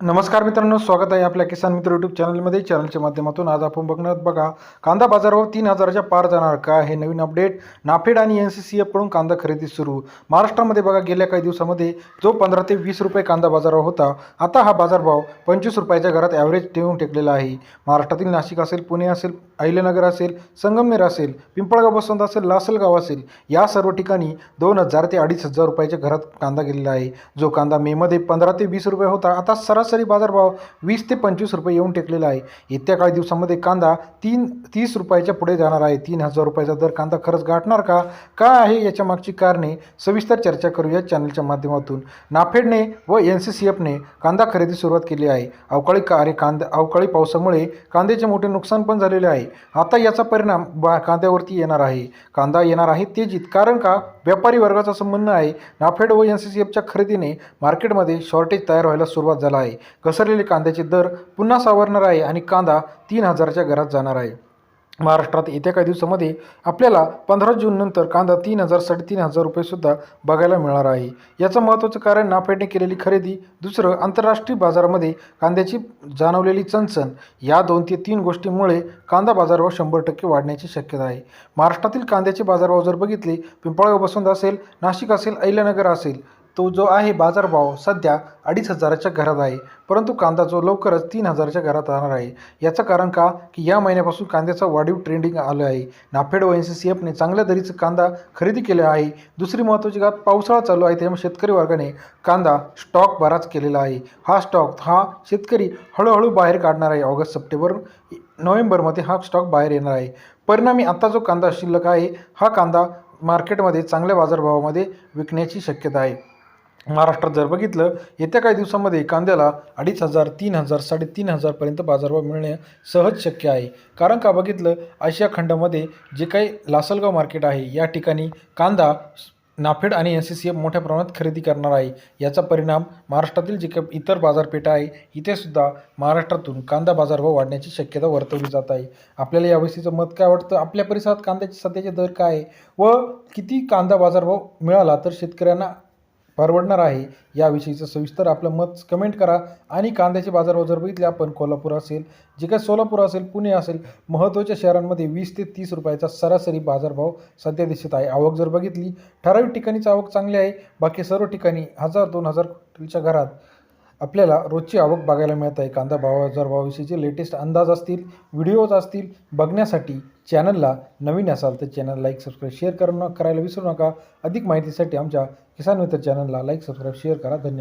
नमस्कार मित्रांनो स्वागत आहे आपल्या किसान मित्र यूट्यूब चॅनलमध्ये. चॅनलच्या माध्यमातून आज आपण बघणार बघा कांदा बाजारभाव तीन हजाराच्या पार जाणार. का हे नवीन अपडेट नाफेड आणि एन सी सी एफकडून कांदा खरेदी सुरू. महाराष्ट्रामध्ये बघा गेल्या काही दिवसामध्ये जो पंधरा ते वीस रुपये कांदा बाजारावर होता आता हा बाजारभाव पंचवीस रुपयाच्या घरात ॲव्हरेज ठेवून टेकलेला आहे. महाराष्ट्रातील नाशिक असेल पुणे असेल अहिल्यानगर असेल संगमनेर असेल पिंपळगाव बसवंत असेल लासलगाव असेल या सर्व ठिकाणी दोन हजार ते अडीच हजार रुपयाच्या घरात कांदा गेलेला आहे. जो कांदा मेमध्ये पंधरा ते वीस रुपये होता आता सरासरी बाजारभाव वीस ते पंचवीस रुपये येऊन टेकलेला आहे. येत्या काही दिवसामध्ये कांदा तीन तीस रुपयाच्या पुढे जाणार आहे. तीन हजार रुपयाचा दर कांदा खरंच गाठणार का? का आहे याच्या मागची कारणे? सविस्तर चर्चा करूया चॅनलच्या माध्यमातून. नाफेडने व एन सी सी एफने कांदा खरेदी सुरुवात केली आहे. अवकाळी का कांदा अवकाळी पावसामुळे कांद्याचे मोठे नुकसान पण झालेले आहे. आता याचा परिणाम बा कांद्यावरती येणार आहे. कांदा येणार आहे तेजीत कारण का? व्यापारी वर्गाचा संबंध आहे. नाफेड व एन सी सी एफच्या खरेदीने मार्केटमध्ये शॉर्टेज तयार व्हायला सुरुवात झाला आहे. घसरलेले कांद्याचे दर पुन्हा सावरणार आहे आणि कांदा तीन हजारच्या घरात जाणार आहे. महाराष्ट्रात येत्या काही दिवसामध्ये आपल्याला पंधरा जूननंतर कांदा तीन हजार साडेतीन हजार रुपयेसुद्धा बघायला मिळणार आहे. याचं महत्त्वाचं कारण नाफेडने केलेली खरेदी दुसरं आंतरराष्ट्रीय बाजारामध्ये कांद्याची जाणवलेली चणचण या दोन ते तीन गोष्टींमुळे कांदा बाजारभाव शंभर टक्के वाढण्याची शक्यता आहे. महाराष्ट्रातील कांद्याचे बाजारभाव जर बघितले पिंपळगाव बसवंत असेल नाशिक असेल अहिल्यानगर असेल तो जो आहे बाजारभाव सध्या अडीच हजाराच्या घरात आहे. परंतु कांदा जो लवकरच तीन हजाराच्या घरात राहणार आहे. याचं कारण का? की या महिन्यापासून कांद्याचं वाढीव ट्रेंडिंग आलं आहे. नाफेड व एन सी सी एफने चांगल्या दरीचं कांदा खरेदी केला आहे. दुसरी महत्त्वाची गात पावसाळा चालू आहे. त्यामुळे शेतकरी वर्गाने कांदा स्टॉक बराच केलेला आहे. हा स्टॉक हा शेतकरी हळूहळू बाहेर काढणार आहे. ऑगस्ट सप्टेंबर नोव्हेंबरमध्ये हा स्टॉक बाहेर येणार आहे. परिणामी आता जो कांदा शिल्लक आहे हा कांदा मार्केटमध्ये चांगल्या बाजारभावामध्ये विकण्याची शक्यता आहे. महाराष्ट्रात जर बघितलं येत्या काही दिवसामध्ये कांद्याला अडीच हजार तीन हजार साडेतीन हजारपर्यंत बाजारभाव मिळणे सहज शक्य आहे. कारण का बघितलं आशिया खंडामध्ये जे काही लासलगाव मार्केट आहे या ठिकाणी कांदा नाफेड आणि एन सी सी एफ मोठ्या प्रमाणात खरेदी करणार आहे. याचा परिणाम महाराष्ट्रातील जे काही इतर बाजारपेठा आहे इथेसुद्धा महाराष्ट्रातून कांदा बाजारभाव वाढण्याची शक्यता वर्तवली जात आहे. आपल्याला याविषयीचं मत काय वाटतं? आपल्या परिसरात कांद्याचे सध्याचे दर काय आहे? व किती कांदा बाजारभाव मिळाला तर शेतकऱ्यांना परवडणार आहे. याविषयीचं सविस्तर आपलं मत कमेंट करा आणि कांद्याचे बाजारभाव जर बघितले आपण कोल्हापूर असेल जे काही सोलापूर असेल पुणे असेल महत्त्वाच्या शहरांमध्ये वीस ते तीस रुपयाचा सरासरी बाजारभाव सध्या दिसत आहे. आवक जर बघितली ठराविक ठिकाणीच आवक चांगली आहे. बाकी सर्व ठिकाणी हजार दोन हजारच्या घरात आपल्याला रोजची आवक बघायला मिळत आहे. कांदा भाव बाजारभावाविषयीचे लेटेस्ट अंदाज असतील व्हिडिओज असतील बघण्यासाठी चॅनलला नवीन असाल तर चॅनल लाईक सबस्क्राईब शेअर करणं करायला विसरू नका. अधिक माहितीसाठी आमच्या किसान मित्र चॅनलला लाईक सबस्क्राईब शेअर करा. धन्यवाद.